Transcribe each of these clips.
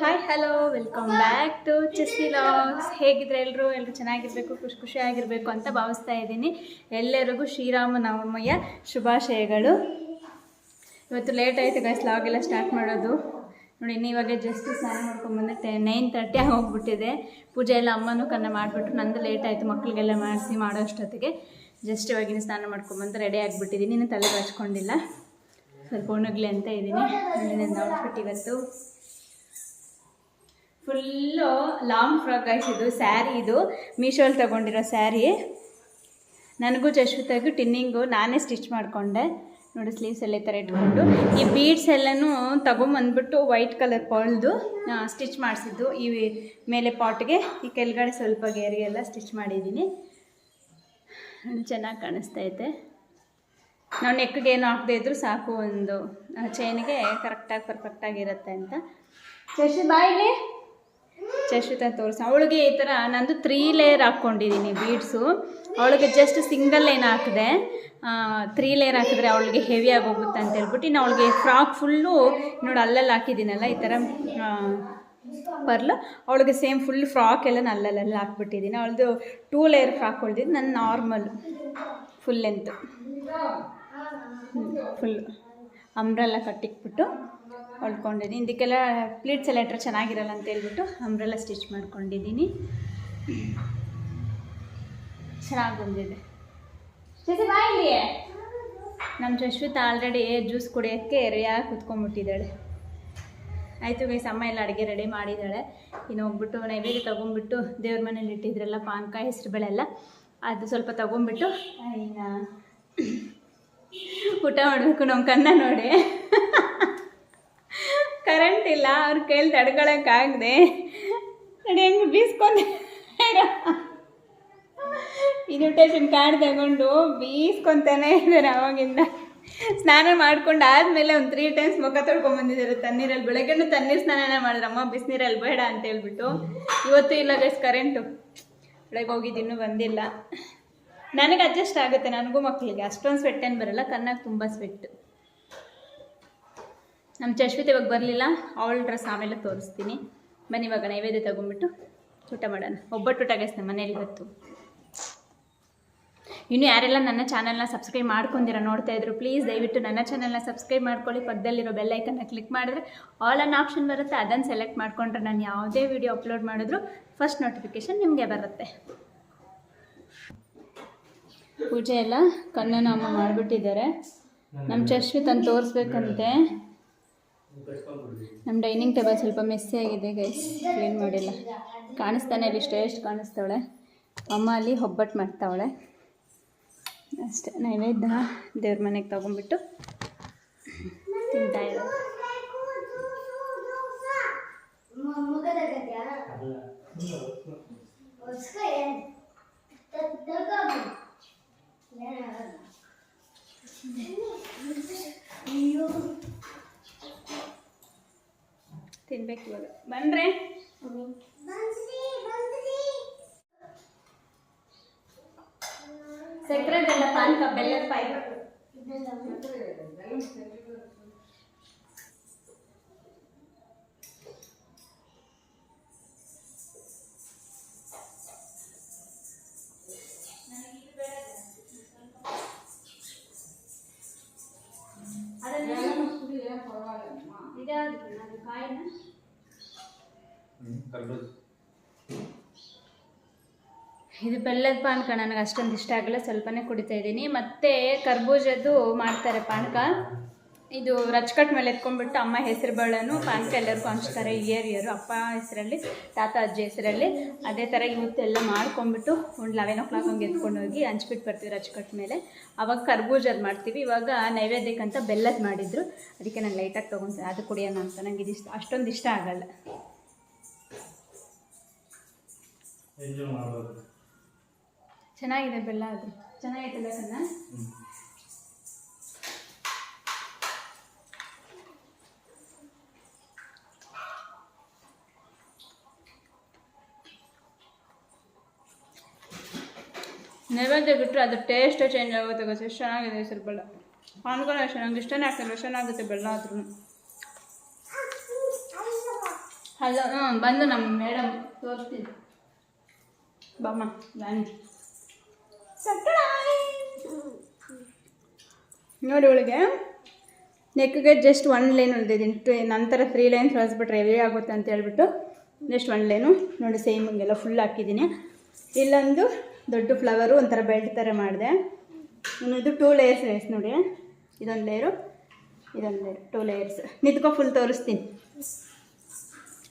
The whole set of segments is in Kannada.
Hi hello welcome back to Chessy vlogs ಹೇಗಿದ್ರೆ ಎಲ್ಲರೂ ಎಲ್ಲರೂ ಚೆನ್ನಾಗಿರಬೇಕು, ಖುಷಿ ಖುಷಿಯಾಗಿರಬೇಕು ಅಂತ ಭಾವಿಸ್ತಾ ಇದ್ದೀನಿ. ಎಲ್ಲರಿಗೂ ಶ್ರೀರಾಮ ನವಮಯ್ಯ ಶುಭಾಶಯಗಳು. ಇವತ್ತು ಲೇಟ್ ಆಯಿತು ಗೈಸ್ ಲಾಗ್ ಎಲ್ಲ ಸ್ಟಾರ್ಟ್ ಮಾಡೋದು. ನೋಡಿ ಇವಾಗ ಜಸ್ಟ್ ಸ್ನಾನ ಮಾಡ್ಕೊಂಬಂದೆ ಟೆ ನೈನ್ ತರ್ಟಿ ಆಗಿ ಹೋಗ್ಬಿಟ್ಟಿದೆ. ಪೂಜೆ ಎಲ್ಲ ಅಮ್ಮನೂ ಕನ್ನ ಮಾಡಿಬಿಟ್ಟು ನಂದು ಲೇಟ್ ಆಯಿತು ಮಕ್ಕಳಿಗೆಲ್ಲ ಮಾಡಿಸಿ ಮಾಡೋ ಅಷ್ಟೊತ್ತಿಗೆ ಜಸ್ಟ್ ಇವಾಗಿನ ಸ್ನಾನ ಮಾಡ್ಕೊಂಬಂದು ರೆಡಿ ಆಗಿಬಿಟ್ಟಿದ್ದೀನಿ. ಇನ್ನು ತಲೆ ಹಚ್ಕೊಂಡಿಲ್ಲ. ಸ್ವಲ್ಪ ಒಣಗಲಿ ಅಂತ ಇದ್ದೀನಿ. ನಾನು ಔಟ್ಫಿಟ್ ಇವತ್ತು ಫುಲ್ಲು ಲಾಂಗ್ ಫ್ರಾಕ್ ಇದು ಸ್ಯಾರಿ ಇದು ಮೀಶೋಲ್ಲಿ ತಗೊಂಡಿರೋ ಸ್ಯಾರಿ ನನಗೂ ಜಶ್ವಿತಾಗೂ ಟಿನ್ನಿಂಗು ನಾನೇ ಸ್ಟಿಚ್ ಮಾಡಿಕೊಂಡೆ. ನೋಡಿ ಸ್ಲೀವ್ಸ್ ಎಲ್ಲ ಈ ಥರ ಇಟ್ಕೊಂಡು. ಈ ಬೀಡ್ಸ್ ಎಲ್ಲನೂ ತೊಗೊಂಬಂದ್ಬಿಟ್ಟು ವೈಟ್ ಕಲರ್ ಪೊಳ್ದು ಸ್ಟಿಚ್ ಮಾಡಿಸಿದ್ದು. ಈ ಮೇಲೆ ಪಾಟ್ಗೆ ಈ ಕೆಳಗಡೆ ಸ್ವಲ್ಪ ಗೇರಿ ಎಲ್ಲ ಸ್ಟಿಚ್ ಮಾಡಿದ್ದೀನಿ. ಚೆನ್ನಾಗಿ ಕಾಣಿಸ್ತಾ ಐತೆ. ನಾವು ನೆಕ್ಗೆ ಏನು ಹಾಕದೇ ಇದ್ರು ಸಾಕು ಒಂದು ಚೈನ್ಗೆ ಕರೆಕ್ಟಾಗಿ ಪರ್ಫೆಕ್ಟಾಗಿರುತ್ತೆ ಅಂತ. ಶಶಿ ಬಾಯಿಲಿ ಚಶ್ವಿತ ತೋರಿಸ. ಅವಳಿಗೆ ಈ ಥರ ನಂದು ತ್ರೀ ಲೇಯರ್ ಹಾಕ್ಕೊಂಡಿದ್ದೀನಿ ಬೀಡ್ಸು ಅವಳಿಗೆ ಜಸ್ಟ್ ಸಿಂಗಲ್ ಏನು ಹಾಕಿದೆ. ತ್ರೀ ಲೇಯರ್ ಹಾಕಿದ್ರೆ ಅವಳಿಗೆ ಹೆವಿ ಆಗೋಗುತ್ತೆ ಅಂತ ಹೇಳ್ಬಿಟ್ಟು ಇನ್ನು ಅವಳಿಗೆ ಫ್ರಾಕ್ ಫುಲ್ಲು ನೋಡಿ ಅಲ್ಲಲ್ಲಿ ಹಾಕಿದ್ದೀನಲ್ಲ ಈ ಥರ ಪರ್ಲು. ಅವಳಿಗೆ ಸೇಮ್ ಫುಲ್ ಫ್ರಾಕ್ ಎಲ್ಲ ನಾನು ಅಲ್ಲಲ್ಲಿ ಹಾಕ್ಬಿಟ್ಟಿದ್ದೀನಿ ಅವಳದು ಟೂ ಲೇಯರ್ ಫ್ರಾಕ್ ಹೊಳ್ದಿದ್ದು ನನ್ನ normal full length full umbrella ಕಟ್ಟಿಕ್ಬಿಟ್ಟು ಹೊಲ್ಕೊಂಡಿದ್ದೀನಿ ಇದಕ್ಕೆಲ್ಲ ಪ್ಲೀಟ್ಸ್ ಎಲ್ಲ ಇಟ್ಟರೆ ಚೆನ್ನಾಗಿರಲ್ಲ ಅಂತ ಹೇಳ್ಬಿಟ್ಟು ಅಂಬ್ರೆಲ್ಲ ಸ್ಟಿಚ್ ಮಾಡ್ಕೊಂಡಿದ್ದೀನಿ. ಚೆನ್ನಾಗಿ ಬಂದಿದೆ. ನಮ್ಮ ಜಶ್ವಿತ್ ಆಲ್ರೆಡಿ ಜ್ಯೂಸ್ ಕುಡಿಯೋಕ್ಕೆ ರೆಡಿಯಾಗಿ ಕುತ್ಕೊಂಡ್ಬಿಟ್ಟಿದ್ದಾಳೆ. ಆಯಿತು ಗೈಸ್ ಅಮ್ಮ ಎಲ್ಲ ಅಡುಗೆ ರೆಡಿ ಮಾಡಿದ್ದಾಳೆ. ಇನ್ನು ಹೋಗ್ಬಿಟ್ಟು ನೈವೇದ್ಯ ತೊಗೊಂಡ್ಬಿಟ್ಟು ದೇವ್ರ ಮನೇಲಿ ಇಟ್ಟಿದ್ರಲ್ಲ ಪಾನಕ ಹೆಸರು ಬೇಳೆ ಎಲ್ಲ ಅದು ಸ್ವಲ್ಪ ತೊಗೊಂಡ್ಬಿಟ್ಟು ಇನ್ನು ಊಟ ಮಾಡಬೇಕು ನಮ್ಮ ಕನ್ನ ನೋಡಿ. ಕರೆಂಟ್ ಇಲ್ಲ, ಅವ್ರ ಕೈಲಿ ತಡ್ಕೊಳಕ್ಕಾಗದೆ ನೋಡಿ, ಹೆಂಗೆ ಬೀಸ್ಕೊಂಡೆ. ಇನ್ವಿಟೇಷನ್ ಕಾರ್ಡ್ ತಗೊಂಡು ಬೀಸ್ಕೊತಾನೆ ಇದ್ದಾರೆ ಅವಾಗಿಂದ. ಸ್ನಾನ ಮಾಡ್ಕೊಂಡು ಆದಮೇಲೆ ಒಂದು ತ್ರೀ ಟೈಮ್ಸ್ ಮುಖ ತೊಳ್ಕೊಂಬಂದಿದ್ದಾರೆ ತಣ್ಣೀರಲ್ಲಿ, ಬೆಳಗ್ಗೆನೂ ತಣ್ಣೀರು ಸ್ನಾನ ಮಾಡಿದ್ರಮ್ಮ ಬಿಸಿನೀರಲ್ಲಿ ಬೇಡ ಅಂತ ಹೇಳ್ಬಿಟ್ಟು. ಇವತ್ತು ಇಲ್ಲ ಗೈಸ್ ಕರೆಂಟು ಬೆಳಗ್ಗೆ ಹೋಗಿದ್ದು ಇನ್ನೂ ಬಂದಿಲ್ಲ. ನನಗೆ ಅಡ್ಜಸ್ಟ್ ಆಗುತ್ತೆ. ನನಗೂ ಮಕ್ಕಳಿಗೆ ಅಷ್ಟೊಂದು ಸ್ವೆಟ್ ಏನು ಬರಲ್ಲ. ಕಣ್ಣಾಗ ತುಂಬ ಸ್ವೆಟ್ ನಮ್ಮ ಚಶ್ವಿತ್ ಇವಾಗ ಬರಲಿಲ್ಲ. ಅವಳ ಡ್ರೆಸ್ ಆಮೇಲೆ ತೋರಿಸ್ತೀನಿ. ಬನ್ನಿ ಇವಾಗ ನೈವೇದ್ಯ ತಗೊಂಡ್ಬಿಟ್ಟು ಊಟ ಮಾಡೋಣ. ಒಬ್ಬಟ್ಟು ಊಟ ಮನೇಲಿ ಇವತ್ತು. ಇನ್ನು ಯಾರೆಲ್ಲ ನನ್ನ ಚಾನಲ್ನ ಸಬ್ಸ್ಕ್ರೈಬ್ ಮಾಡ್ಕೊಂಡಿರೋ ನೋಡ್ತಾ ಇದ್ರು ಪ್ಲೀಸ್ ದಯವಿಟ್ಟು ನನ್ನ ಚಾನಲ್ನ ಸಬ್ಸ್ಕ್ರೈಬ್ ಮಾಡ್ಕೊಳ್ಳಿ. ಪಕ್ಕದಲ್ಲಿರೋ ಬೆಲ್ಲೈಕನ್ನ ಕ್ಲಿಕ್ ಮಾಡಿದ್ರೆ ಆಲ್ ಅನ್ ಆಪ್ಷನ್ ಬರುತ್ತೆ. ಅದನ್ನು ಸೆಲೆಕ್ಟ್ ಮಾಡ್ಕೊಂಡ್ರೆ ನಾನು ಯಾವುದೇ ವಿಡಿಯೋ ಅಪ್ಲೋಡ್ ಮಾಡಿದ್ರು ಫಸ್ಟ್ ನೋಟಿಫಿಕೇಶನ್ ನಿಮಗೆ ಬರುತ್ತೆ. ಪೂಜೆ ಎಲ್ಲ ಕಣ್ಣನ ಅಮ್ಮ ಮಾಡಿಬಿಟ್ಟಿದ್ದಾರೆ. ನಮ್ಮ ಚಶ್ವಿ ತಂದು ತೋರಿಸ್ಬೇಕಂತೆ. ನಮ್ಮ ಡೈನಿಂಗ್ ಟೇಬಲ್ ಸ್ವಲ್ಪ ಮೆಸ್ಸಿ ಆಗಿದೆ ಗೈಸ್ ಏನು ಮಾಡಿಲ್ಲ. ಕಾಣಿಸ್ತಾನೆ ಅಲ್ಲಿ ಎಷ್ಟು ಕಾಣಿಸ್ತಾವಳೆ. ಅಮ್ಮ ಅಲ್ಲಿ ಒಬ್ಬಟ್ಟು ಮಾಡ್ತಾವಳೆ. ಅಷ್ಟೇ, ನೈವೇದ್ಯ ದೇವ್ರ ಮನೆಗೆ ತೊಗೊಂಡ್ಬಿಟ್ಟು ತಿಂತಾ ತಿನ್ಬೇಕು ಇವಾಗ ಬನ್ರೆ ಸಕ್ಕರೆ ಬೆಲ್ಲ ಪಾನಕ ಬೆಲ್ಲದ ಪಾಯಕ ಇದಾದ್ರು ಅದು ಕಾಯಿನ ಇದು ಬೆಲ್ಲದ ಪಾನಕ ನನಗೆ ಅಷ್ಟೊಂದು ಇಷ್ಟ ಆಗಲ್ಲ, ಸ್ವಲ್ಪನೇ ಕುಡಿತಾ ಇದ್ದೀನಿ. ಮತ್ತೆ ಕರ್ಬೂಜದ್ದು ಮಾಡ್ತಾರೆ ಪಾನಕ. ಇದು ರಚ್ಕಟ್ ಮೇಲೆ ಎತ್ಕೊಂಡ್ಬಿಟ್ಟು ಅಮ್ಮ ಹೆಸರು ಬಳ್ಳನು ಪಾನಕ ಎಲ್ಲರಿಗೂ ಹಂಚ್ತಾರೆ ಇಯರ್ ಇಯರು ಅಪ್ಪ ಹೆಸರಲ್ಲಿ, ತಾತ, ಅಜ್ಜಿ ಹೆಸರಲ್ಲಿ. ಅದೇ ಥರ ಇವತ್ತೆಲ್ಲ ಮಾಡ್ಕೊಂಡ್ಬಿಟ್ಟು ಒಂದು ಲೆವೆನ್ ಓ ಕ್ಲಾಕ್ ಹಂಗೆ ಎತ್ಕೊಂಡು ಹೋಗಿ ಹಂಚ್ಬಿಟ್ಟು ಬರ್ತೀವಿ ರಚ್ಕಟ್ ಮೇಲೆ. ಅವಾಗ ಕರ್ಬೂಜದ್ದು ಮಾಡ್ತೀವಿ, ಇವಾಗ ನೈವೇದ್ಯಕ್ಕಂತ ಬೆಲ್ಲದ ಮಾಡಿದ್ರು. ಅದಕ್ಕೆ ನಾನು ಲೈಟಾಗಿ ತೊಗೊಂಡು, ಅದು ಕುಡಿಯೋಣ ಅಂತ. ನನಗೆ ಇದು ಇಷ್ಟ, ಅಷ್ಟೊಂದು ಇಷ್ಟ ಆಗಲ್ಲ. ಚೆನ್ನಾಗಿದೆ ಬೆಲ್ಲ ಅದು. ಚೆನ್ನಾಗಿದೆ ಕನ್ನ ನೈವೇದ್ಯ ಬಿಟ್ಟರೆ ಅದು ಟೇಸ್ಟೇ ಚೇಂಜ್ ಆಗುತ್ತೆ ಗೊತ್ತೆ? ಎಷ್ಟು ಚೆನ್ನಾಗಿದೆ ಹೆಸರು ಬೆಲ್ಲ. ಪಾನ್ಗಳು ಅಷ್ಟೇ ನಂಗೆ ಇಷ್ಟನೇ ಆಗ್ತಿಲ್ಲ. ಎಷ್ಟು ಚೆನ್ನಾಗುತ್ತೆ ಬೆಲ್ಲ ಆದ್ರೂ. ಹಲೋ ಹ್ಞೂ ಬಂದು ನಮ್ಮ ಮೇಡಮ್ ತೋರಿಸ್ತೀನಿ. ಬಾಮ್ಮ ಬನ್ನಿ ನೋಡಿ ಅವಳಿಗೆ ನೆಕ್ಗೆ ಜಸ್ಟ್ ಒನ್ ಲೈನ್ ಹೊಲ್ದಿದ್ದೀನಿ ಟು ನಂತರ ತ್ರೀ ಲೈನ್ಸ್ ಹೊಲಿಸ್ಬಿಟ್ರೆ ಹೆವಿ ಆಗುತ್ತೆ ಅಂತ ಹೇಳ್ಬಿಟ್ಟು ಜಸ್ಟ್ ಒನ್ ಲೈನು ನೋಡಿ ಸೇಮ್ ಹಂಗೆಲ್ಲ ಫುಲ್ ಹಾಕಿದ್ದೀನಿ ಇಲ್ಲೊಂದು ದೊಡ್ಡ ಫ್ಲವರು ಒಂಥರ ಬೆಲ್ಟ್ ಥರ ಮಾಡಿದೆ. ಇನ್ನೊಂದು ಟೂ ಲೇಯರ್ಸ್ ಲೇಯರ್ಸ್ ನೋಡಿ. ಇದೊಂದು ಲೇಯರು ಇದೊಂದು ಲೇಯರ್ ಟೂ ಲೇಯರ್ಸ್ ನಿಂತ್ಕೊ ಫುಲ್ ತೋರಿಸ್ತೀನಿ.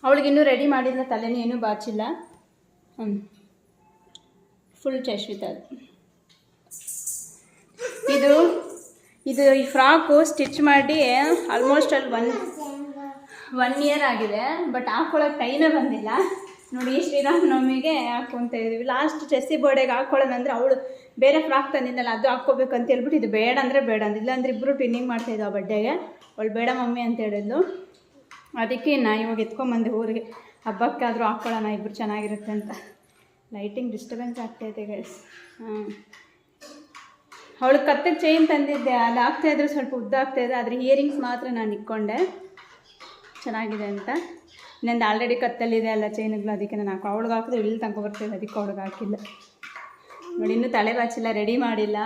ಅವಳಿಗೆ ಇನ್ನೂ ರೆಡಿ ಮಾಡಿಲ್ಲ ತಲೆನೂ ಏನೂ ಬಾಚಿಲ್ಲ. ಹ್ಞೂ ಫುಲ್ ಚಶ್ವಿತ ಅದು ಇದು ಇದು ಈ ಫ್ರಾಕು ಸ್ಟಿಚ್ ಮಾಡಿ ಆಲ್ಮೋಸ್ಟ್ ಅಲ್ಲಿ ಒನ್ ಒನ್ ಇಯರ್ ಆಗಿದೆ ಬಟ್ ಹಾಕ್ಕೊಳಕ್ಕೆ ಟೈಮೇ ಬಂದಿಲ್ಲ. ನೋಡಿ ಶ್ರೀರಾಮನವಮಿಗೆ ಹಾಕ್ಕೊತ ಇದೀವಿ ಲಾಸ್ಟ್ ಚೆಸ್ಸಿ ಬೋರ್ಡೆಗೆ ಹಾಕೊಳ್ಳೋಣ ಅಂದರೆ ಅವಳು ಬೇರೆ ಫ್ರಾಕ್ ತಂದಿದ್ದಲ್ಲ ಅದು ಹಾಕ್ಕೋಬೇಕು ಅಂತ ಹೇಳ್ಬಿಟ್ಟು, ಇದು ಬೇಡ ಅಂದರೆ ಬೇಡ ಅಂದ ಇಲ್ಲಾಂದ್ರೆ ಇಬ್ಬರು ಟ್ವಿನ್ನಿಂಗ್ ಮಾಡ್ತಾಯಿದ್ವು ಆ ಬಡ್ಡೆಗೆ ಅವಳು ಬೇಡ ಮಮ್ಮಿ ಅಂತ ಹೇಳಿದ್ಲು. ಅದಕ್ಕೆ ನಾ ಇವಾಗ ಎತ್ಕೊಂಬಂದೆ ಊರಿಗೆ. ಹಬ್ಬಕ್ಕಾದರೂ ಹಾಕ್ಕೊಳ್ಳೋಣ ಇಬ್ಬರು ಚೆನ್ನಾಗಿರುತ್ತೆ ಅಂತ. ಲೈಟಿಂಗ್ ಡಿಸ್ಟರ್ಬೆನ್ಸ್ ಆಗ್ತಾಯಿದೆ ಗೈಸ್ ಹಾಂ. ಅವಳು ಕತ್ತಿಗೆ ಚೈನ್ ತಂದಿದ್ದೆ ಅದು ಆಗ್ತಾ ಇದ್ರೆ ಸ್ವಲ್ಪ ಉದ್ದ ಆಗ್ತಾ ಇದೆ ಆದರೆ ಇಯರಿಂಗ್ಸ್ ಮಾತ್ರ ನಾನು ಇಟ್ಕೊಂಡೆ. ಚೆನ್ನಾಗಿದೆ ಅಂತ. ನಂದು ಆಲ್ರೆಡಿ ಕತ್ತಲ್ಲಿದೆ ಅಲ್ಲ ಚೈನ್ಗಳು ಅದಕ್ಕೆ ನಾನು ಹಾಕೋ ಅವಳಿಗೆ ಹಾಕಿದ್ರೆ ಇಲ್ಲಿ ತನಕ ಬರ್ತಿದೆ ಅದಕ್ಕೆ ಅವಳಿಗೆ ಹಾಕಿಲ್ಲ. ನೋಡಿ ಇನ್ನೂ ತಲೆ ಬಾಚಿಲ್ಲ ರೆಡಿ ಮಾಡಿಲ್ಲ.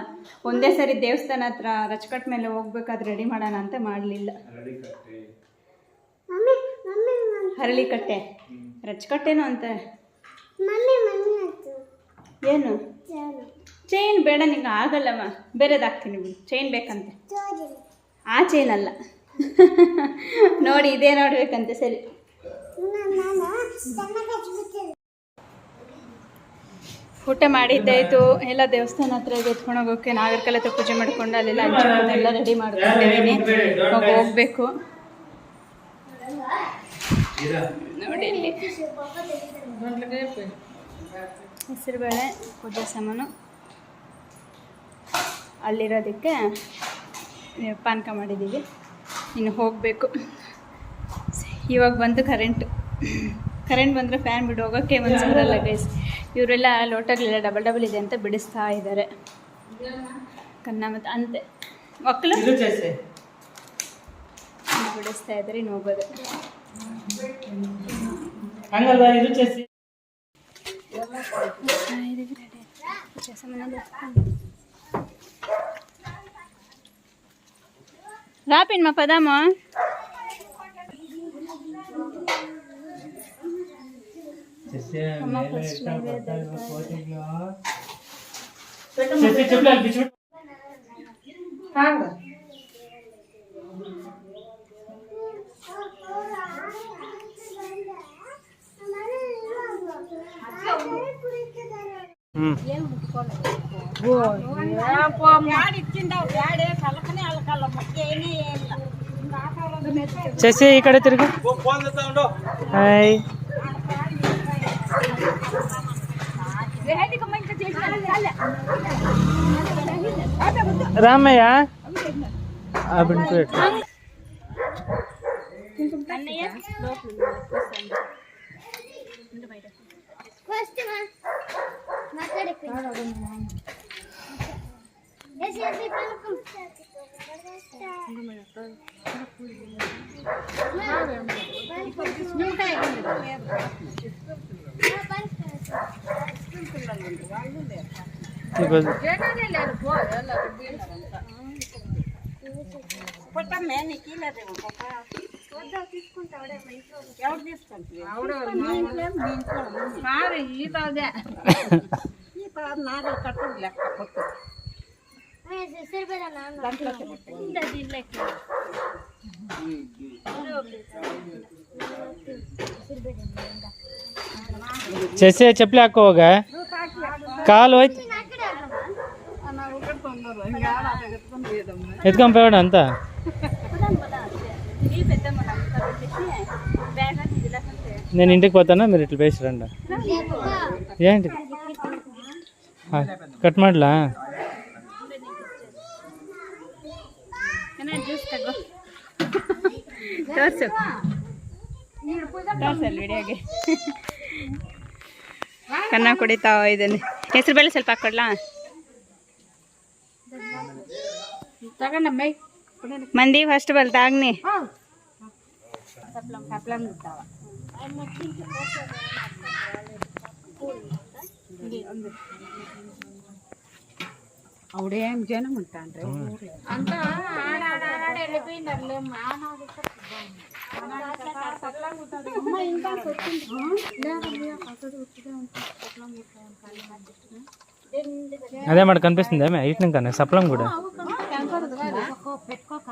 ಒಂದೇ ಸರಿ ದೇವಸ್ಥಾನ ಹತ್ರ ರಚಕಟ್ ಮೇಲೆ ಹೋಗ್ಬೇಕಾದ್ರೆ ರೆಡಿ ಮಾಡೋಣ ಅಂತ ಮಾಡಲಿಲ್ಲ. ಹರಳಿಕಟ್ಟೆ. ರಚಕಟ್ಟೆನೋ ಅಂತ. ಏನು? ಚೈನ್ ಬೇಡ ನಿಂಗೆ ಆಗಲ್ಲಮ್ಮ. ಬೇರೆದಾಗ್ತೀನಿ ಹಾಕ್ತೀನಿ ಬಿಡು. ಚೈನ್ ಬೇಕಂತೆ. ಆ ಚೈನ್ ಅಲ್ಲ. ನೋಡಿ ಇದೇ ನೋಡ್ಬೇಕಂತೆ ಸರಿ. ಊಟ ಮಾಡಿದ್ದಾಯ್ತು. ಎಲ್ಲ ದೇವಸ್ಥಾನ ಹತ್ರ ಎತ್ಕೊಂಡು ಹೋಗೋಕೆ. ನಾಗರಕಲೆ ಹತ್ರ ಪೂಜೆ ಮಾಡ್ಕೊಂಡು ಅಲ್ಲೆಲ್ಲ ಎಲ್ಲ ರೆಡಿ ಮಾಡ್ಕೊಂಡಿದ್ದೀನಿ. ಇವಾಗ ಹೋಗ್ಬೇಕು. ನೋಡಿ ಇಲ್ಲಿ. ಹೆಸರುಬೇಳೆ ಪೂಜೆ ಸಾಮಾನು. ಅಲ್ಲಿರೋದಕ್ಕೆ ಪಾನಕ ಮಾಡಿದ್ದೀವಿ. ಇನ್ನು ಹೋಗಬೇಕು. ಇವಾಗ ಬಂತು ಕರೆಂಟ್ ಕರೆಂಟ್ ಬಂದರೆ ಫ್ಯಾನ್ ಬಿಡು ಹೋಗೋಕ್ಕೆ ಒಂದು ಬರಲ್ಲ ಗೈಸ್ ಇವರೆಲ್ಲ ಲೋಟಗಳೆಲ್ಲ ಡಬಲ್ ಡಬಲ್ ಇದೆ ಅಂತ ಬಿಡಿಸ್ತಾ ಇದ್ದಾರೆ. ಕನ್ನ ಮತ್ತು ಅಂತೆ. ಮಕ್ಕಳು? ಬಿಡಿಸ್ತಾ ಇದ್ದಾರೆ ಇನ್ನು ಹೋಗೋದು. ఇది రెడీ చేసామని రాపిన్ మా పదామా చెప్పలేదు ಅಮ್ಮ ಮೇಲೆ first ಇಟ್ಕೊಂಡು ನೈವೇದ್ಯ ಬರ್ತಾ ಇರೋ ಕೋಟಿಗೆ. ಚೆಸ್ಸಿ ಚಪ್ಪಲಿ ಅಲ್ಲಿ ಬಿಚ್ಬಿಟ್ಟು ಹ್ಮ್ ಚೆಸ್ಸಿ ಈ ಕಡೆ ತಿರುಗು ಹಾಯ್ ರಾಮಯ್ಯ ಆ ಬಿಟ್ಟು ಇಟ್ಟು. ಇವಾಗ ಚೆಸ್ಸಿ ಚಪ್ಪಲಿ ಹಾಕೋ ಹೋಗ ಕಾಲು ಹೋಯ್ತು ಎತ್ಕೊಂಬೇಡ ಅಂತ నేను ఇంటికి పోతానా మీరు ఇట్లా వేసి రండి ఏంటి కట్ ಮಾಡ್ಲಾ ಜ್ಯೂಸ್ ತಗೋ ತೋರ್ಸು ತೋರ್ಸಲ್ಲಿ ವಿಡಿಯೋಗೆ ಕನ್ನ ಕುಡಿತಾ ಇದ್ದೇನೆ ಹೆಸರು ಬೇಳೆ ಸ್ವಲ್ಪ ಹಾಕೊಡ್ಲಾ ಮಂದಿ ಫಸ್ಟ್ ಬಲ್ತಾಗ್ನಿ ಕಪ್ಲಂಗ್ ఆవిడేం జనం ఉంటాండ్రు అంతా అదే మనకు కనిపిస్తుంది సప్లం కూడా పెట్టుకోక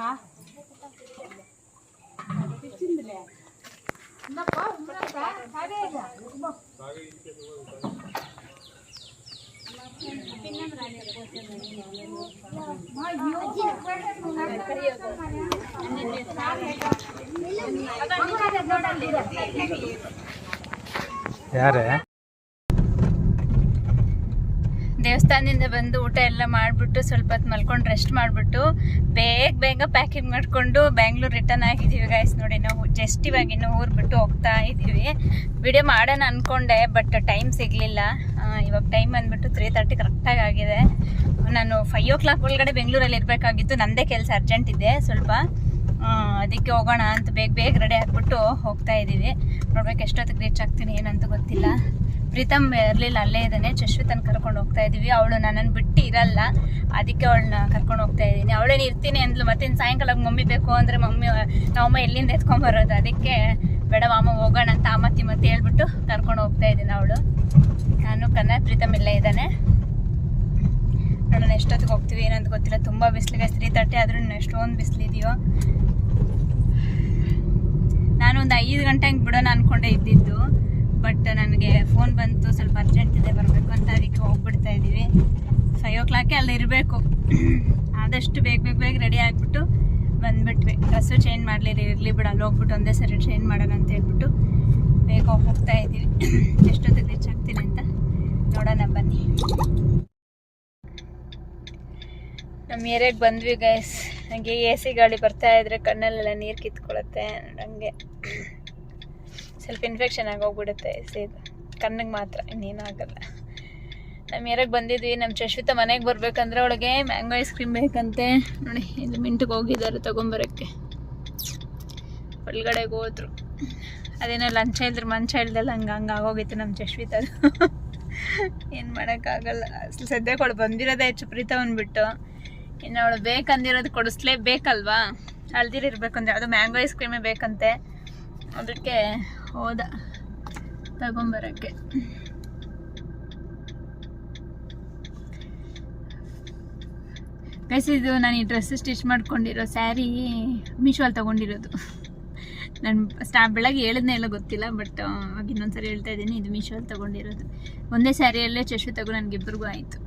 ಯಾರೇ ದೇವಸ್ಥಾನದಿಂದ ಬಂದು ಊಟ ಎಲ್ಲ ಮಾಡಿಬಿಟ್ಟು ಸ್ವಲ್ಪ ಹೊತ್ತು ಮಲ್ಕೊಂಡು ರೆಸ್ಟ್ ಮಾಡಿಬಿಟ್ಟು ಬೇಗ ಬೇಗ ಪ್ಯಾಕಿಂಗ್ ಮಾಡಿಕೊಂಡು ಬ್ಯಾಂಗ್ಳೂರ್ ರಿಟರ್ನ್ ಆಗಿದ್ದೀವಿ ಗಾಯ್ಸ್ ನೋಡಿ ನಾವು ಜಸ್ಟ್ ಇವಾಗ ಇನ್ನೂ ಊರು ಬಿಟ್ಟು ಹೋಗ್ತಾ ಇದ್ದೀವಿ ವಿಡಿಯೋ ಮಾಡೋಣ ಅಂದ್ಕೊಂಡೆ ಬಟ್ ಟೈಮ್ ಸಿಗಲಿಲ್ಲ. ಇವಾಗ ಟೈಮ್ ಬಂದ್ಬಿಟ್ಟು ತ್ರೀ ತರ್ಟಿ ಕರೆಕ್ಟಾಗಿ ಆಗಿದೆ. ನಾನು ಫೈವ್ ಓ ಕ್ಲಾಕ್ ಒಳಗಡೆ ಬೆಂಗಳೂರಲ್ಲಿ ಇರಬೇಕಾಗಿತ್ತು. ನನ್ನದೇ ಕೆಲಸ ಅರ್ಜೆಂಟ್ ಇದೆ ಸ್ವಲ್ಪ. ಅದಕ್ಕೆ ಹೋಗೋಣ ಅಂತ ಬೇಗ ಬೇಗ ರೆಡಿ ಆಗಿಬಿಟ್ಟು ಹೋಗ್ತಾ ಇದ್ದೀವಿ ನೋಡ್ಬೇಕು ಎಷ್ಟೊತ್ತಿಗೆ ರೀಚ್ ಆಗ್ತೀನಿ ಏನಂತ ಗೊತ್ತಿಲ್ಲ. ಪ್ರೀತಮ್ ಇರಲಿಲ್ಲ, ಅಲ್ಲೇ ಇದ್ದಾನೆ. ಚಶ್ವಿತನ್ ಕರ್ಕೊಂಡು ಹೋಗ್ತಾ ಇದ್ದೀವಿ ಅವಳು ನನ್ನನ್ನು ಬಿಟ್ಟು ಇರಲ್ಲ. ಅದಕ್ಕೆ ಅವಳನ್ನ ಕರ್ಕೊಂಡು ಹೋಗ್ತಾ ಇದ್ದೀನಿ ಅವಳೇನು ಇರ್ತೀನಿ ಅಂದ್ಲು. ಮತ್ತೆ ಸಾಯಂಕಾಲ ಮಮ್ಮಿ ಬೇಕು ಅಂದರೆ ಮಮ್ಮಿ ನಮ್ಮಮ್ಮ ಎಲ್ಲಿಂದ ಎತ್ಕೊಂಬರೋದು ಅದಕ್ಕೆ ಬೇಡ ಮಾಮ, ಹೋಗೋಣ ಅಂತ ಅಮ್ಮತ್ತಿ ಮತ್ತೆ ಹೇಳ್ಬಿಟ್ಟು ಕರ್ಕೊಂಡು ಹೋಗ್ತಾ ಇದ್ದೀನಿ ಅವಳು. ನಾನು ಕನ್ನ, ಪ್ರೀತಮ್ ಇಲ್ಲೇ ಇದ್ದಾನೆ. ನೋಡೋಣ ಎಷ್ಟೊತ್ತಿಗೆ ಹೋಗ್ತೀವಿ, ಏನಂತ ಗೊತ್ತಿಲ್ಲ. ತುಂಬ ಬಿಸಿಲಿಗೆ ತ್ರೀ ತರ್ಟಿ ಆದ್ರೂ ಎಷ್ಟೊಂದು ಬಿಸಿಲಿದೆಯೋ ನಾನು ಒಂದು ಐದು ಹಂಗೆ ಬಿಡೋಣ ಅನ್ಕೊಂಡೆ ಇದ್ದಿದ್ದು. ಬಟ್ ನನಗೆ ಫೋನ್ ಬಂತು, ಸ್ವಲ್ಪ ಅರ್ಜೆಂಟ್ ಇದೆ, ಬರಬೇಕು ಅಂತ ಅದಕ್ಕೆ ಹೋಗ್ಬಿಡ್ತಾ ಇದ್ದೀವಿ. ಫೈವ್ ಓ ಕ್ಲಾಕೆ ಅಲ್ಲಿ ಇರಬೇಕು. ಆದಷ್ಟು ಬೇಗ ಬೇಗ ಬೇಗ ರೆಡಿ ಆಗಿಬಿಟ್ಟು ಬಂದುಬಿಟ್ವಿ. ಬಸ್ಸು ಚೇಂಜ್ ಮಾಡಲಿರಿ, ಇರಲಿ ಬಿಡ, ಅಲ್ಲಿ ಹೋಗ್ಬಿಟ್ಟು ಒಂದೇ ಸರಿ ಚೇಂಜ್ ಮಾಡೋಣ ಅಂತ ಹೇಳ್ಬಿಟ್ಟು ಬೇಗ ಹೋಗ್ತಾ ಇದ್ದೀವಿ. ಎಷ್ಟೊತ್ತಿಗೆ ರೀಚ್ ಆಗ್ತೀನಿ ಅಂತ ನೋಡೋಣ ಬನ್ನಿ. ನಮ್ಮ ಏರಿಯಾಗೆ ಬಂದ್ವಿ ಗೈಸ್ ನನಗೆ ಎ ಸಿ ಗಾಳಿ ಬರ್ತಾ ಇದ್ರೆ ಕಣ್ಣಲ್ಲೆಲ್ಲ ನೀರು ಕಿತ್ಕೊಳತ್ತೆ ನನಗೆ ಸ್ವಲ್ಪ ಇನ್ಫೆಕ್ಷನ್ ಆಗೋಗ್ಬಿಡುತ್ತೆ, ಸೇದ. ಕಣ್ಣಿಗೆ ಮಾತ್ರ, ಇನ್ನೇನು ಆಗಲ್ಲ. ನಮ್ಮ ಏರಿಯಾಗೆ ಬಂದಿದ್ವಿ ನಮ್ಮ ಶಶ್ವಿತ ಮನೆಗೆ ಬರಬೇಕಂದ್ರೆ ಅವಳಿಗೆ ಮ್ಯಾಂಗೋ ಐಸ್ ಕ್ರೀಮ್ ಬೇಕಂತೆ. ನೋಡಿ, ಇಲ್ಲಿ ಮಿಂಟಿಗೆ ಹೋಗಿದ್ದಾರೆ ತೊಗೊಂಬರೋಕ್ಕೆ. ಒಳಗಡೆಗೆ ಹೋದ್ರು. ಅದೇನೋ ಲಂಚ ಇಲ್ದ್ರೆ ಮಂಚ ಇಲ್ದಲ್ಲ ಹಂಗೆ ಹಂಗೆ ಆಗೋಗಿತ್ತು ನಮ್ಮ ಜಶ್ವಿತದು ಏನು ಮಾಡೋಕ್ಕಾಗಲ್ಲ. ಸದ್ಯಕ್ಕೆ ಅವಳು ಬಂದಿರೋದೇ ಹೆಚ್ಚು ಪ್ರೀತ ಅಂದ್ಬಿಟ್ಟು. ಇನ್ನು ಅವಳು ಬೇಕಂದಿರೋದು ಕೊಡಿಸ್ಲೇಬೇಕಲ್ವಾ ಅಲ್ದಿರ ಅಂದರೆ ಅದು ಮ್ಯಾಂಗೋ ಐಸ್ ಕ್ರೀಮೇ ಬೇಕಂತೆ. ಅದಕ್ಕೆ ಹೋದ. ತಗೊಂಬರೋಕ್ಕೆ. ಗೈಸ್ ಇದು ನಾನು ಈ ಡ್ರೆಸ್ ಸ್ಟಿಚ್ ಮಾಡ್ಕೊಂಡಿರೋ ಸ್ಯಾರಿ ಮೀಶೋಲ್ಲಿ ತೊಗೊಂಡಿರೋದು. ನಾನು ಸ್ಟಾ ಬೆಳಗ್ಗೆ ಹೇಳಿದ್ನೇ ಎಲ್ಲ ಗೊತ್ತಿಲ್ಲ ಬಟ್ ಅವಾಗ ಇನ್ನೊಂದ್ಸರಿ ಹೇಳ್ತಾ ಇದ್ದೀನಿ, ಇದು ಮೀಶೋಲ್ಲಿ ತೊಗೊಂಡಿರೋದು. ಒಂದೇ ಸ್ಯಾರಿಯಲ್ಲೇ ಚಶು ತಗೋ ನನಗಿಬ್ರಿಗೂ ಆಯಿತು.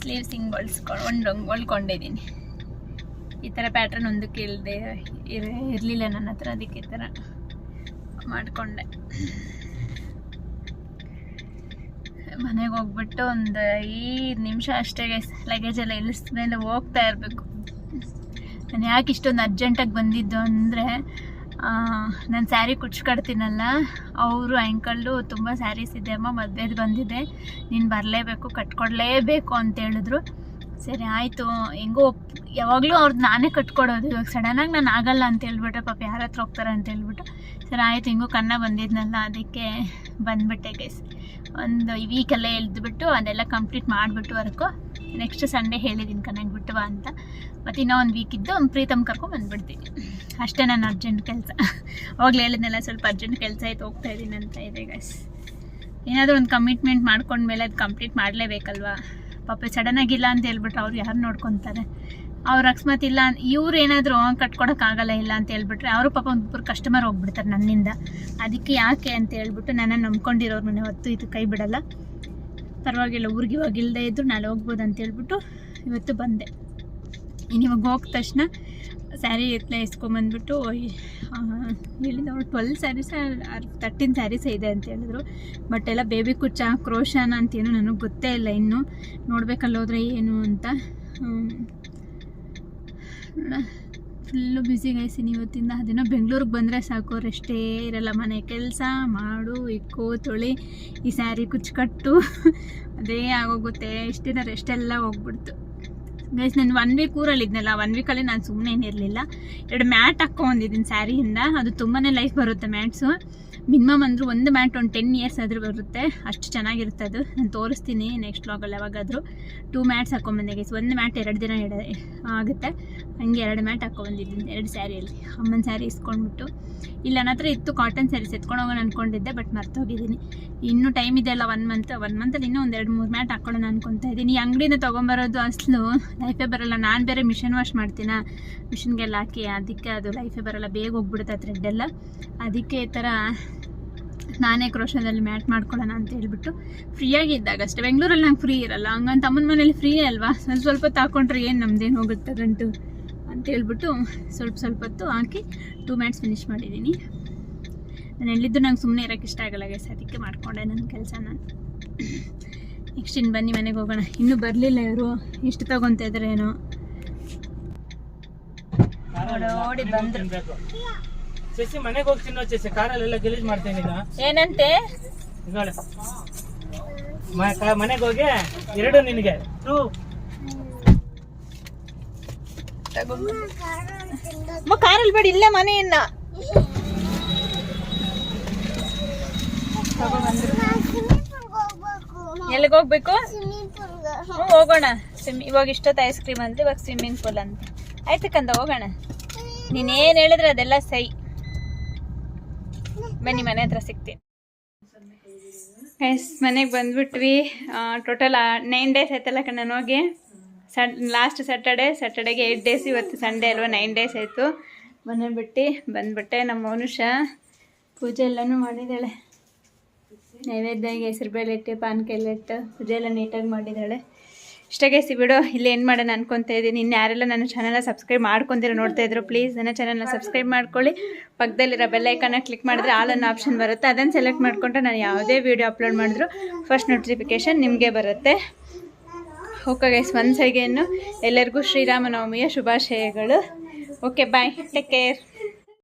ಸ್ಲೀವ್ಸ್ ಹಿಂಗೆ ಹೊಲ್ಸ್ಕೊಂಡು ಒಂದು ಹೊಲ್ಕೊಂಡಿದ್ದೀನಿ. ಈ ಥರ ಪ್ಯಾಟ್ರನ್ ಒಂದಕ್ಕೆ ಇಲ್ಲದೆ ಇರ, ಇರಲಿಲ್ಲ ನನ್ನ ಹತ್ರ, ಅದಕ್ಕೆ ಈ ಥರ ಮಾಡಿಕೊಂಡೆ. ಮನೆಗೆ ಹೋಗ್ಬಿಟ್ಟು ಒಂದು ಐದು ನಿಮಿಷ ಅಷ್ಟೇ ಲಗೇಜ್ ಎಲ್ಲ ಇಳಿಸ್ಮೇಲೆ ಹೋಗ್ತಾ ಇರಬೇಕು. ನಾನು ಯಾಕೆ ಇಷ್ಟೊಂದು ಅರ್ಜೆಂಟಾಗಿ ಬಂದಿದ್ದು ಅಂದರೆ ನಾನು ಸ್ಯಾರಿ ಕುಚ್ಕಡ್ತೀನಲ್ಲ ಅವರು ಅಂಕಲ್ಲು ತುಂಬ ಸ್ಯಾರೀಸ್ ಇದೆ ಅಮ್ಮ ಮದುವೆದು ಬಂದಿದೆ. ನೀನು ಬರಲೇಬೇಕು, ಕಟ್ಕೊಡ್ಲೇಬೇಕು ಅಂತ ಹೇಳಿದ್ರು. ಸರಿ, ಆಯಿತು. ಹೆಂಗೋ, ಯಾವಾಗಲೂ ಅವ್ರದ್ದು ನಾನೇ ಕಟ್ಕೊಡೋದು. ಇವಾಗ ಸಡನ್ನಾಗಿ ನಾನು ಆಗಲ್ಲ ಅಂತ ಹೇಳ್ಬಿಟ್ರೆ ಪಾಪ ಯಾರ ಹತ್ರ ಹೋಗ್ತಾರೆ ಅಂತ ಹೇಳ್ಬಿಟ್ಟು. ಸರಿ, ಆಯಿತು, ಹೆಂಗೋ ಕನ್ನ ಬಂದಿದ್ನಲ್ಲ, ಅದಕ್ಕೆ ಬಂದ್ಬಿಟ್ಟೆ ಗೈಸ್ ಒಂದು ಈ ವೀಕೆಲ್ಲ ಎಳ್ದುಬಿಟ್ಟು, ಅದೆಲ್ಲ ಕಂಪ್ಲೀಟ್ ಮಾಡಿಬಿಟ್ಟು ವರ್ಕು. ನೆಕ್ಸ್ಟ್ ಸಂಡೇ ಹೇಳಿದ್ದೀನಿ ಕನ್ನಗೆ ಬಿಟ್ಟು ಬಾ ಅಂತ. ಮತ್ತು ಇನ್ನೂ ಒಂದು ವೀಕ್ ಇದ್ದು, ಪ್ರೀತಮ್ ಕರ್ಕೊಂಡು ಬಂದ್ಬಿಡ್ತೀನಿ. ಅಷ್ಟೇ ನಾನು ಅರ್ಜೆಂಟ್ ಕೆಲಸ. ಅವಾಗಲೇ ಹೇಳಿದ್ನೆಲ್ಲ, ಸ್ವಲ್ಪ ಅರ್ಜೆಂಟ್ ಕೆಲಸ ಆಯ್ತು, ಹೋಗ್ತಾ ಇದ್ದೀನಿ ಅಂತ ಇದೆ ಗೈಸ್ ಏನಾದರೂ ಒಂದು ಕಮಿಟ್ಮೆಂಟ್ ಮಾಡ್ಕೊಂಡ್ಮೇಲೆ ಅದು ಕಂಪ್ಲೀಟ್ ಮಾಡಲೇಬೇಕಲ್ವಾ? ಪಾಪ ಸಡನ್ ಆಗಿಲ್ಲ ಅಂತ ಹೇಳ್ಬಿಟ್ರೆ, ಅವ್ರು ಯಾರು ನೋಡ್ಕೊತಾರೆ? ಅವ್ರು ಅಕಸ್ಮಾತ್ ಇಲ್ಲ ಇವ್ರು ಏನಾದರೂ ಕಟ್ಕೊಡೋಕ್ಕಾಗಲ್ಲ ಇಲ್ಲ ಅಂತ ಹೇಳ್ಬಿಟ್ರೆ, ಅವರು ಪಾಪ ಒಬ್ಬರು ಕಸ್ಟಮರ್ ಹೋಗ್ಬಿಡ್ತಾರೆ ನನ್ನಿಂದ. ಅದಕ್ಕೆ ಯಾಕೆ ಅಂತ ಹೇಳ್ಬಿಟ್ಟು ನನ್ನ ನಂಬ್ಕೊಂಡಿರೋರು ಮನೆ ಹೊತ್ತು ಇದು ಕೈ ಬಿಡಲ್ಲ. ಪರವಾಗಿಲ್ಲ, ಊರಿಗೆ ಇವಾಗ ಇಲ್ಲದೆ ಇದ್ರು ನಾಳೆ ಹೋಗ್ಬೋದು ಅಂತ ಹೇಳ್ಬಿಟ್ಟು ಇವತ್ತು ಬಂದೆ. ಇನ್ನು ಇವಾಗ ಹೋಗ್ ತಕ್ಷಣ ಸ್ಯಾರಿ ಎತ್ತಲೆ ಇಸ್ಕೊಂಬಂದ್ಬಿಟ್ಟು ಹೇಳಿದ ಟ್ವೆಲ್ ಸ್ಯಾರೀಸ್ ತರ್ಟೀನ್ ಸ್ಯಾರೀಸ್ ಇದೆ ಅಂತ ಹೇಳಿದ್ರು. ಬಟ್ ಎಲ್ಲ ಬೇಬಿ ಕುಚ್ಚ, ಕ್ರೋಶನ ಅಂತೇನು ನನಗೆ ಗೊತ್ತೇ ಇಲ್ಲ ಇನ್ನು. ನೋಡ್ಬೇಕಲ್ಲ ಹೋದ್ರೆ ಏನು ಅಂತ. ಫುಲ್ಲು ಬ್ಯುಸಿ ಗಾಯ್ಸಿನಿ ಇವತ್ತಿಂದ ಅದೇನೋ ಬೆಂಗಳೂರಿಗೆ ಬಂದರೆ ಸಾಕು ರೆಸ್ಟೇ ಇರಲ್ಲ. ಮನೆ ಕೆಲಸ ಮಾಡು, ಇಕ್ಕೋ, ತೊಳಿ, ಈ ಸ್ಯಾರಿ ಕುಚ್ಚು ಕಟ್ಟು ಅದೇ ಆಗೋಗುತ್ತೆ. ಇಷ್ಟು ದಿನ ರೆಸ್ಟ್ ಎಲ್ಲ ಹೋಗ್ಬಿಡ್ತು. ಗೈಸ್ ನಾನು ಒನ್ ವೀಕ್ ಊರಲ್ಲಿ ಇದ್ನಲ್ಲ ಒನ್ ವೀಕಲ್ಲಿ ನಾನು ಸುಮ್ಮನೆ ಏನಿರಲಿಲ್ಲ. ಎರಡು ಮ್ಯಾಟ್ ಹಾಕ್ಕೊಂಡಿದ್ದೀನಿ ಸ್ಯಾರಿಯಿಂದ. ಅದು ತುಂಬಾ ಲೈಫ್ ಬರುತ್ತೆ ಮ್ಯಾಟ್ಸು ಮಿನಿಮಮ್ ಅಂದರೂ ಒಂದು ಮ್ಯಾಟ್ ಒಂದು ಟೆನ್ ಇಯರ್ಸ್ ಆದರೂ ಬರುತ್ತೆ. ಅಷ್ಟು ಚೆನ್ನಾಗಿರುತ್ತೆ ಅದು. ನಾನು ತೋರಿಸ್ತೀನಿ ನೆಕ್ಸ್ಟ್ ವ್ಲಾಗಲ್ಲಿ ಯಾವಾಗಾದರೂ. ಟೂ ಮ್ಯಾಟ್ಸ್ ಹಾಕ್ಕೊಂಬಂದೆ ಗೈಸ್ ಒಂದು ಮ್ಯಾಟ್ ಎರಡು ದಿನ ಇಡ ಆಗುತ್ತೆ. ಹಂಗೆ ಎರಡು ಮ್ಯಾಟ್ ಹಾಕೊಂಡಿದ್ದೀನಿ ಎರಡು ಸ್ಯಾರಿಯಲ್ಲಿ ಅಮ್ಮನ ಸ್ಯಾರಿ ಇಸ್ಕೊಂಡ್ಬಿಟ್ಟು. ಇಲ್ಲ ನನ್ನ ಹತ್ರ ಇತ್ತು ಕಾಟನ್ ಸ್ಯಾರೀಸ್ ಎತ್ಕೊಂಡು ಹೋಗೋಣ ಅನ್ಕೊಂಡಿದ್ದೆ ಬಟ್ ಮರ್ತೋಗಿದ್ದೀನಿ. ಇನ್ನೂ ಟೈಮ್ ಇದೆಯಲ್ಲ ಒನ್ ಮಂತ್ ಒನ್ ಮಂತಲ್ಲಿ ಇನ್ನೂ ಒಂದು ಎರಡು, ಮೂರು ಮ್ಯಾಟ್ ಹಾಕೊಳ್ಳೋಣ ಅನ್ಕೊತಾ ಇದ್ದೀನಿ. ಈ ಅಂಗಡಿಯಿಂದ ತೊಗೊಂಬರೋದು ಅಸಲು. ಲೈಫೇ ಬರೋಲ್ಲ. ನಾನು ಬೇರೆ ಮಿಷನ್ ವಾಶ್ ಮಾಡ್ತೀನ? ಮಿಷಿನ್ಗೆಲ್ಲ ಹಾಕಿ, ಅದಕ್ಕೆ ಅದು ಲೈಫೇ ಬರೋಲ್ಲ. ಬೇಗ ಹೋಗ್ಬಿಡುತ್ತೆ ಥ್ರೆಡ್ ಎಲ್ಲ. ಅದಕ್ಕೆ ಈ ಥರ ನಾನೇ ಕ್ರೋಶದಲ್ಲಿ ಮ್ಯಾಟ್ ಮಾಡ್ಕೊಳ್ಳೋಣ ಅಂತ ಹೇಳ್ಬಿಟ್ಟು ಫ್ರೀಯಾಗಿ ಇದ್ದಾಗ ಅಷ್ಟೇ ಬೆಂಗಳೂರಲ್ಲಿ ನಂಗೆ ಫ್ರೀ ಇರಲ್ಲ. ಹಂಗಂತ ಅಮ್ಮನ ಮನೇಲಿ ಫ್ರೀ ಅಲ್ವಾ? ಸ್ವಲ್ಪ ಸ್ವಲ್ಪ ತಾಕೊಂಡ್ರೆ ಏನು ನಮ್ದೇನು ಹೋಗುತ್ತೆ ಗಂಟು? ಅಂತ ಹೇಳ್ಬಿಟ್ಟು ಸ್ವಲ್ಪ ಸ್ವಲ್ಪ ಹೊತ್ತು ಹಾಕಿ ಟೂ ಮ್ಯಾಟ್ಸ್ ಫಿನಿಶ್ ಮಾಡಿದ್ದೀನಿ. ನಾನು ಎಲ್ಲಿದ್ದು ನಂಗೆ ಸುಮ್ಮನೆ ಇರೋಕ್ಕೆ ಇಷ್ಟ ಆಗಲ್ಲ ಗೈಸ್ ಅದಕ್ಕೆ ಮಾಡಿಕೊಂಡೆ ನನ್ನ ಕೆಲಸ ನಾನು ನೆಕ್ಸ್ಟ್ ಇನ್ನು ಬನ್ನಿ ಮನೆಗೆ ಹೋಗೋಣ. ಇನ್ನೂ ಬರಲಿಲ್ಲ ಇವರು ಎಷ್ಟು ತಗೊತಾ ಇದ್ದಾರೆ ಏನೋ? ಓಡಿ ಬಂದ್ರು. ಚೇಸಿ ಮನೆಗೆ ಹೋಗಿ ತಿನ್ನೋ ಚೇಸಿ ಕಾರಲ್ಲೆಲ್ಲ ಗಲೀಜ್ ಮಾಡ್ತೇನೆ ಏನಂತೆ? ಮನೆಗೆ ಹೋಗಿ ಎರಡು ನಿನಗೆ. ಟೂ. ಕಾರಲ್ಲಿ ಬೇಡ ಇಲ್ಲೇ ಮನೆ ಮನೆಯನ್ನ ಎಲ್ಲಿಗೆ ಹೋಗ್ಬೇಕು? ಹೋಗೋಣ. ಸ್ವಿಮ್ ಇವಾಗ ಇಷ್ಟೊತ್ತು ಐಸ್ ಕ್ರೀಮ್ ಅಂತ ಇವಾಗ ಸ್ವಿಮ್ಮಿಂಗ್ ಪೂಲ್ ಅಂತ. ಆಯ್ತು ಕಂದ ಹೋಗೋಣ. ನೀನೇನು ಹೇಳಿದ್ರೆ ಅದೆಲ್ಲ ಸೈ. ಬನ್ನಿ, ಮನೆ ಹತ್ರ ಸಿಗ್ತೀನಿ. ಎಸ್ ಮನೆಗೆ ಬಂದ್ಬಿಟ್ವಿ. ಟೋಟಲ್ ನೈನ್ ಡೇಸ್ ಆಯ್ತಲ್ಲ ಕಣ್ಣ ಹೋಗಿ. ಸನ್ ಲಾಸ್ಟ್ ಸ್ಯಾಟರ್ಡೆ ಸ್ಯಾಟರ್ಡೆಗೆ ಏಯ್ಟ್ ಡೇಸ್ ಇವತ್ತು ಸಂಡೇ ಅಲ್ವಾ ನೈನ್ ಡೇಸ್ ಆಯಿತು. ಮನೆ ಬಿಟ್ಟು ಬಂದ್ಬಿಟ್ಟೆ ನಮ್ಮ ಮನುಷ್ಯ. ಪೂಜೆ ಎಲ್ಲನೂ ಮಾಡಿದ್ದಾಳೆ. ನೈವೇದ್ಯಗೆ ಹೆಸರುಬೇಳೆ ಇಟ್ಟು, ಪಾನಕ ಪೂಜೆ ಎಲ್ಲ ನೀಟಾಗಿ ಮಾಡಿದ್ದಾಳೆ. ಇಷ್ಟಾಗೆ ಈ ವಿಡಿಯೋ ಇಲ್ಲಿ ಏನು ಮಾಡೋಣ ಅನ್ಕೊತಾ ಇದ್ದೀನಿ. ಇನ್ನು ಯಾರೆಲ್ಲ ನನ್ನ ಚಾನಲ್ನ ಸಬ್ಸ್ಕ್ರೈಬ್ ಮಾಡ್ಕೊಂತೀರೋ ನೋಡ್ತಾ ಇದ್ರು ಪ್ಲೀಸ್ ನನ್ನ ಚಾನಲ್ನ ಸಬ್ಸ್ಕ್ರೈಬ್ ಮಾಡ್ಕೊಳ್ಳಿ. ಪಕ್ಕದಲ್ಲಿರೋ ಬೆಲ್ಲೈಕನ್ನ ಕ್ಲಿಕ್ ಮಾಡಿದ್ರೆ ಆಲ್ ಅನ್ನೋ ಆಪ್ಷನ್ ಬರುತ್ತೆ. ಅದನ್ನು ಸೆಲೆಕ್ಟ್ ಮಾಡಿಕೊಂಡ್ರೆ ನಾನು ಯಾವುದೇ ವೀಡಿಯೋ ಅಪ್ಲೋಡ್ ಮಾಡಿದ್ರು ಫಸ್ಟ್ ನೋಟಿಫಿಕೇಷನ್ ನಿಮಗೆ ಬರುತ್ತೆ. ಓಕೆ ಗೈಸ್ ಒಂದು ಸೈಗೆಯನ್ನು ಎಲ್ಲರಿಗೂ ಶ್ರೀರಾಮನವಮಿಯ ಶುಭಾಶಯಗಳು. Okay bye take care